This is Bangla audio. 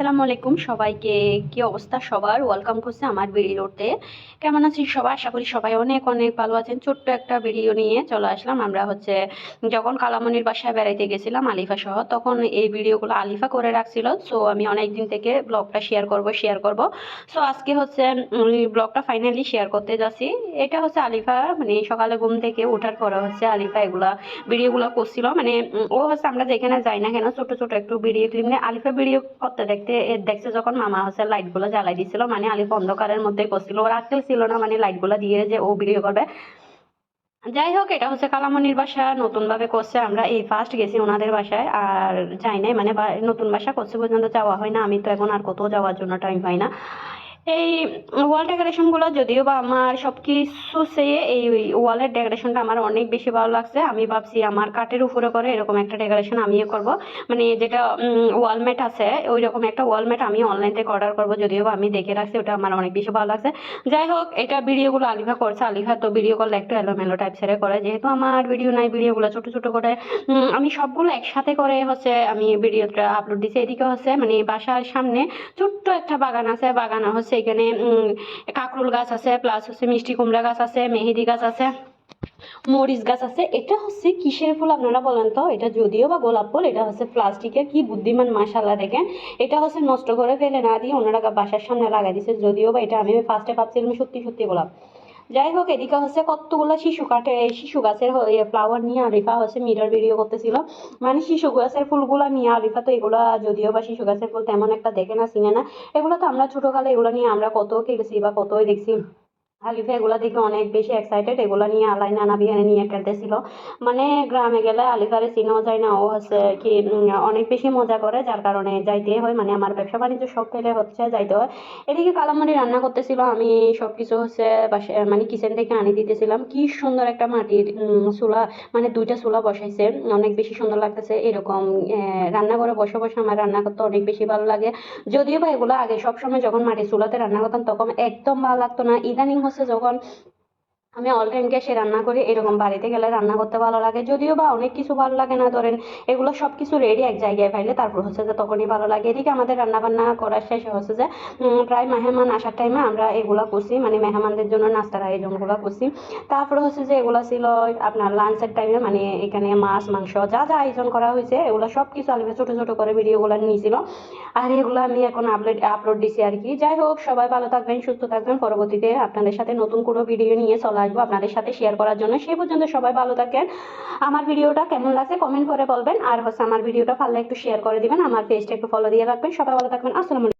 আসসালামু আলাইকুম সবাইকে। কি অবস্থা সবার? ওয়েলকাম করছে আমার ভিডিওতে কেমন আছি সবাই? আশা করি সবাই অনেক অনেক ভালো আছেন। ছোট্ট একটা ভিডিও নিয়ে চলে আসলাম। আমরা হচ্ছে যখন কালামনির বাসায় বেড়াইতে গেছিলাম আলিফা সহ, তখন এই ভিডিওগুলো আলিফা করে রাখছিল। সো আমি অনেক দিন থেকে ব্লগটা শেয়ার করব শেয়ার করব। সো আজকে হচ্ছে ব্লগটা ফাইনালি শেয়ার করতে যাচ্ছি। এটা হচ্ছে আলিফা মানে সকালে ঘুম থেকে ওঠার পরে হচ্ছে আলিফা এগুলা ভিডিওগুলো করছিল। মানে ও হচ্ছে আমরা যেখানে যাই না কেন, ছোট ছোট একটু ভিডিও ক্লিপ নিয়ে আলিফা ভিডিও করতে দেখতে এ দেখছে যখন মামা হচ্ছে লাইটগুলো জ্বালাই দিছিল মানে আলিফ অন্ধকারের মধ্যে করছিল ওর আক্কেল ছিল না মানে লাইটগুলো দিয়ে যে ও ভিডিও করবে। যাই হোক, এটা হচ্ছে কালামনির বাসা। নতুন ভাবে করছে, আমরা এই ফার্স্ট গেছি ওনাদের বাসায়, আর যাই নাই মানে নতুন বাসা করছে পর্যন্ত যাওয়া হয় না। আমি তো এখন আর কোথাও যাওয়ার জন্য টাইম পাই না। এই ওয়াল ডেকোরেশনগুলো যদিও বা আমার সবকিছু সে এই ওয়ালের ডেকোরেশনটা আমার অনেক বেশি ভালো লাগছে। আমি ভাবছি আমার কাঠের উপরে করে এরকম একটা ডেকোরেশন আমিও করব। মানে যেটা ওয়ালমেট আছে ওই রকম একটা ওয়ালমেট আমি অনলাইন থেকে অর্ডার করব। যদিও বা আমি দেখে রাখছি, ওটা আমার অনেক বেশি ভালো লাগছে। যাই হোক, এটা ভিডিওগুলো আলিফা করছে। আলিফা তো ভিডিও করলে একটু এলোমেলো টাইপ সেরে করে। যেহেতু আমার ভিডিও নাই ভিডিওগুলো ছোট ছোট করে আমি সবগুলো একসাথে করে হচ্ছে আমি ভিডিওটা আপলোড দিছি। এদিকে হচ্ছে মানে বাসার সামনে ছোট্ট একটা বাগান আছে। বাগান হচ্ছে এখানে কাঁকরোল গাছ আছে প্লাস হচ্ছে মিষ্টি কুমড়া গাছ আছে, মেহেদি গাছ আছে, মরিচ গাছ আছে। এটা হচ্ছে কিসের ফুল আপনারা বলেন তো? এটা যদিও বা গোলাপ ফুল, এটা হচ্ছে প্লাস্টিকের কি বুদ্ধিমান মাসাল্লা দেখেন। এটা হচ্ছে নষ্ট করে ফেলে না দিয়ে ওনারা বাসার সামনে লাগাই দিছে, যদিও বা এটা আমি ফার্স্টে ভাবছিলাম সত্যি সত্যি গোলাপ। যাই হোক এদিকে হচ্ছে কতগুলো শিশু কাঠে শিশু গাছের ফ্লাওয়ার নিয়ে আরিফা হচ্ছে মিরর ভিডিও করতেছিল। মানে শিশু গাছের ফুলগুলো নিয়ে আরিফা তো এগুলা যদিও বা শিশু গাছের ফুল তেমন একটা দেখে না, চিনে না। এগুলো তো আমরা ছোটকালে এগুলো নিয়ে আমরা কত খেলেছি বা কতই দেখছি। আলিফা এগুলা দেখে অনেক বেশি এক্সাইটেড এগুলা নিয়ে আলাই নানা বিহানে নিয়ে খেলতেছিল। মানে গ্রামে গেলে আলিফারে চিনাও যায় না, ও হচ্ছে কি অনেক বেশি মজা করে, যার কারণে যাইতে হয়। মানে আমার ব্যবসা বাণিজ্য সব ফেলে হচ্ছে যাইতে হয়। এদিকে কালামানি রান্না করতেছিল, আমি সবকিছু হচ্ছে মানে কিচেন থেকে আনি দিতেছিলাম। কি সুন্দর একটা মাটির চুলা মানে দুইটা চুলা বসাইছে, অনেক বেশি সুন্দর লাগতেছে। এরকম রান্না করে বসে বসে আমার রান্না করতে অনেক বেশি ভালো লাগে। যদিও বা এগুলো আগে সবসময় যখন মাটির চুলাতে রান্না করতাম, তখন একদম ভালো লাগতো না। ইদানিং হচ্ছে যখন আমি অল টাইম গ্যাসে রান্না করি, এরকম বাড়িতে গেলে রান্না করতে ভালো লাগে। যদিও বা অনেক কিছু ভালো লাগে না, ধরেন এগুলো সব কিছু রেডি এক জায়গায় পাইলে তারপর হচ্ছে যে তখনই ভালো লাগে। এদিকে আমাদের রান্না বান্না করার শেষে হচ্ছে যে প্রায় মেহমান আসার টাইমে আমরা এগুলা করছি মানে মেহমানদের জন্য নাস্তার আয়োজনগুলো করছি। তারপরে হচ্ছে যে এগুলা ছিল আপনার লাঞ্চের টাইমে মানে এখানে মাছ, মাংস যা যা আয়োজন করা হয়েছে, এগুলো সব কিছু আলিফে ছোট ছোট করে ভিডিওগুলো নিয়েছিল। আর এগুলো আমি এখন আপলোড আপলোড দিছি আর কি। যাই হোক, সবাই ভালো থাকবেন, সুস্থ থাকবেন। পরবর্তীতে আপনাদের সাথে নতুন কোনো ভিডিও নিয়ে চলে আসব আপনাদের সাথে শেয়ার করার জন্য। সেই পর্যন্ত সবাই ভালো থাকেন। আমার ভিডিওটা কেমন লাগছে কমেন্ট করে বলবেন। আর হচ্ছে আমার ভিডিওটা ভালো একটু শেয়ার করে দিবেন। আমার পেজটা একটু ফলো দিয়ে রাখবেন। সবাই ভালো থাকবেন। আসসালামু